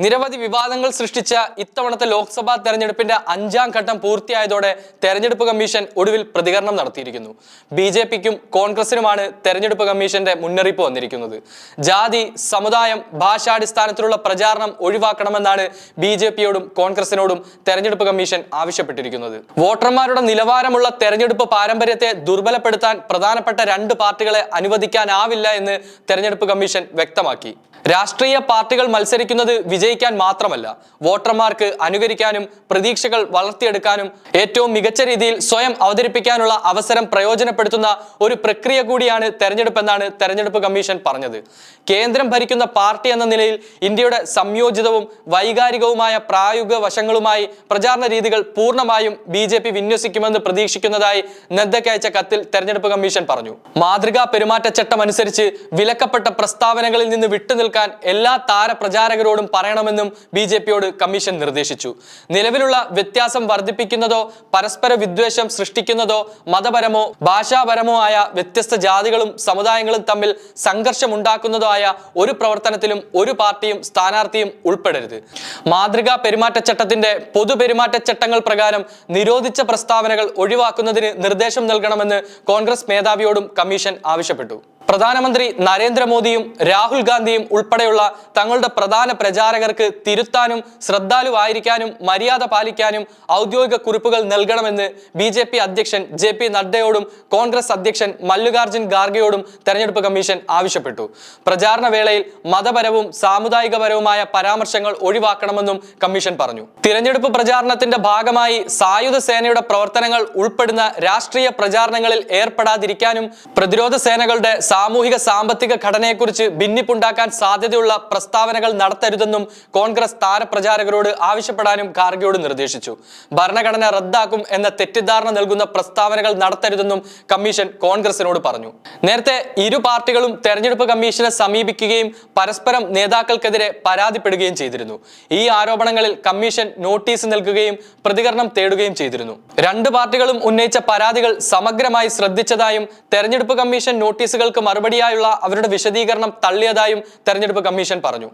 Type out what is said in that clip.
നിരവധി വിവാദങ്ങൾ സൃഷ്ടിച്ച ഇത്തവണത്തെ ലോക്സഭാ തെരഞ്ഞെടുപ്പിന്റെ അഞ്ചാം ഘട്ടം പൂർത്തിയായതോടെ തെരഞ്ഞെടുപ്പ് കമ്മീഷൻ ഒടുവിൽ പ്രതികരണം നടത്തിയിരിക്കുന്നു. ബി ജെ പിക്കും കോൺഗ്രസിനുമാണ് തെരഞ്ഞെടുപ്പ് കമ്മീഷന്റെ മുന്നറിയിപ്പ് വന്നിരിക്കുന്നത്. ജാതി സമുദായം ഭാഷാടിസ്ഥാനത്തിലുള്ള പ്രചാരണം ഒഴിവാക്കണമെന്നാണ് ബി ജെ പിയോടും കോൺഗ്രസിനോടും തെരഞ്ഞെടുപ്പ് കമ്മീഷൻ ആവശ്യപ്പെട്ടിരിക്കുന്നത്. വോട്ടർമാരുടെ നിലവാരമുള്ള തെരഞ്ഞെടുപ്പ് പാരമ്പര്യത്തെ ദുർബലപ്പെടുത്താൻ പ്രധാനപ്പെട്ട രണ്ട് പാർട്ടികളെ അനുവദിക്കാനാവില്ല എന്ന് തെരഞ്ഞെടുപ്പ് കമ്മീഷൻ വ്യക്തമാക്കി. രാഷ്ട്രീയ പാർട്ടികൾ മത്സരിക്കുന്നത് വിജയിക്കാൻ മാത്രമല്ല വോട്ടർമാർക്ക് അനുകരിക്കാനും പ്രതീക്ഷകൾ വളർത്തിയെടുക്കാനും ഏറ്റവും മികച്ച രീതിയിൽ സ്വയം അവതരിപ്പിക്കാനുള്ള അവസരം പ്രയോജനപ്പെടുത്തുന്ന ഒരു പ്രക്രിയ കൂടിയാണ് തെരഞ്ഞെടുപ്പെന്നാണ് തെരഞ്ഞെടുപ്പ് കമ്മീഷൻ പറഞ്ഞത്. കേന്ദ്രം ഭരിക്കുന്ന പാർട്ടി എന്ന നിലയിൽ ഇന്ത്യയുടെ സംയോജിതവും വൈകാരികവുമായ പ്രായോഗിക വശങ്ങളുമായി പ്രചാരണ രീതികൾ പൂർണമായും ബി ജെ പി വിന്യസിക്കുമെന്ന് പ്രതീക്ഷിക്കുന്നതായി നദ്ദയ്ക്ക് അയച്ച കത്തിൽ തെരഞ്ഞെടുപ്പ് കമ്മീഷൻ പറഞ്ഞു. മാതൃകാ പെരുമാറ്റച്ചട്ടം അനുസരിച്ച് വിലക്കപ്പെട്ട പ്രസ്താവനകളിൽ നിന്ന് വിട്ടുനിൽക്കാൻ എല്ലാ താരപ്രചാരകരോടും പറയണമെന്നും ബി ജെ പിയോട് കമ്മീഷൻ നിർദ്ദേശിച്ചു. നിലവിലുള്ള വ്യത്യാസം വർദ്ധിപ്പിക്കുന്നതോ പരസ്പര വിദ്വേഷം സൃഷ്ടിക്കുന്നതോ മതപരമോ ഭാഷാപരമോ ആയ വ്യത്യസ്ത ജാതികളും സമുദായങ്ങളും തമ്മിൽ സംഘർഷമുണ്ടാക്കുന്നതോ ആയ ഒരു പ്രവർത്തനത്തിലും ഒരു പാർട്ടിയും സ്ഥാനാർത്ഥിയും ഉൾപ്പെടരുത്. മാതൃകാ പെരുമാറ്റച്ചട്ടത്തിന്റെ പൊതുപെരുമാറ്റച്ചട്ടങ്ങൾ പ്രകാരം നിരോധിച്ച പ്രസ്താവനകൾ ഒഴിവാക്കുന്നതിന് നിർദ്ദേശം നൽകണമെന്ന് കോൺഗ്രസ് മേധാവിയോടും കമ്മീഷൻ ആവശ്യപ്പെട്ടു. പ്രധാനമന്ത്രി നരേന്ദ്രമോദിയും രാഹുൽ ഗാന്ധിയും ഉൾപ്പെടെയുള്ള തങ്ങളുടെ പ്രധാന പ്രചാരകർക്ക് തിരുത്താനും ശ്രദ്ധാലുവായിരിക്കാനും മര്യാദ പാലിക്കാനും ഔദ്യോഗിക കുറിപ്പുകൾ നൽകണമെന്ന് ബി ജെ പി അധ്യക്ഷൻ ജെ പി നഡ്ഡയോടും കോൺഗ്രസ് അധ്യക്ഷൻ മല്ലികാർജുൻ ഖാർഗെയോടും തെരഞ്ഞെടുപ്പ് കമ്മീഷൻ ആവശ്യപ്പെട്ടു. പ്രചാരണ വേളയിൽ മതപരവും സാമുദായികപരവുമായ പരാമർശങ്ങൾ ഒഴിവാക്കണമെന്നും കമ്മീഷൻ പറഞ്ഞു. തിരഞ്ഞെടുപ്പ് പ്രചാരണത്തിന്റെ ഭാഗമായി സായുധ സേനയുടെ പ്രവർത്തനങ്ങൾ ഉൾപ്പെടുന്ന രാഷ്ട്രീയ പ്രചാരണങ്ങളിൽ ഏർപ്പെടാതിരിക്കാനും പ്രതിരോധ സേനകളുടെ സാമൂഹിക സാമ്പത്തിക ഘടനയെക്കുറിച്ച് ഭിന്നിപ്പുണ്ടാക്കാൻ സാധ്യതയുള്ള പ്രസ്താവനകൾ നടത്തരുതെന്നും കോൺഗ്രസ് താരപ്രചാരകരോട് ആവശ്യപ്പെടാനും ഖാർഗെയോട് നിർദ്ദേശിച്ചു. ഭരണഘടന റദ്ദാക്കും എന്ന തെറ്റിദ്ധാരണ നൽകുന്ന പ്രസ്താവനകൾ നടത്തരുതെന്നും കമ്മീഷൻ കോൺഗ്രസിനോട് പറഞ്ഞു. നേരത്തെ ഇരു പാർട്ടികളും തെരഞ്ഞെടുപ്പ് കമ്മീഷനെ സമീപിക്കുകയും പരസ്പരം നേതാക്കൾക്കെതിരെ പരാതിപ്പെടുകയും ചെയ്തിരുന്നു. ഈ ആരോപണങ്ങളിൽ കമ്മീഷൻ നോട്ടീസ് നൽകുകയും പ്രതികരണം തേടുകയും ചെയ്തിരുന്നു. രണ്ട് പാർട്ടികളും ഉന്നയിച്ച പരാതികൾ സമഗ്രമായി ശ്രദ്ധിച്ചതായും തെരഞ്ഞെടുപ്പ് കമ്മീഷൻ നോട്ടീസുകൾക്ക് മറുപടിയായുള്ള അവരുടെ വിശദീകരണം തള്ളിയതായും തെരഞ്ഞെടുപ്പ് കമ്മീഷൻ പറഞ്ഞു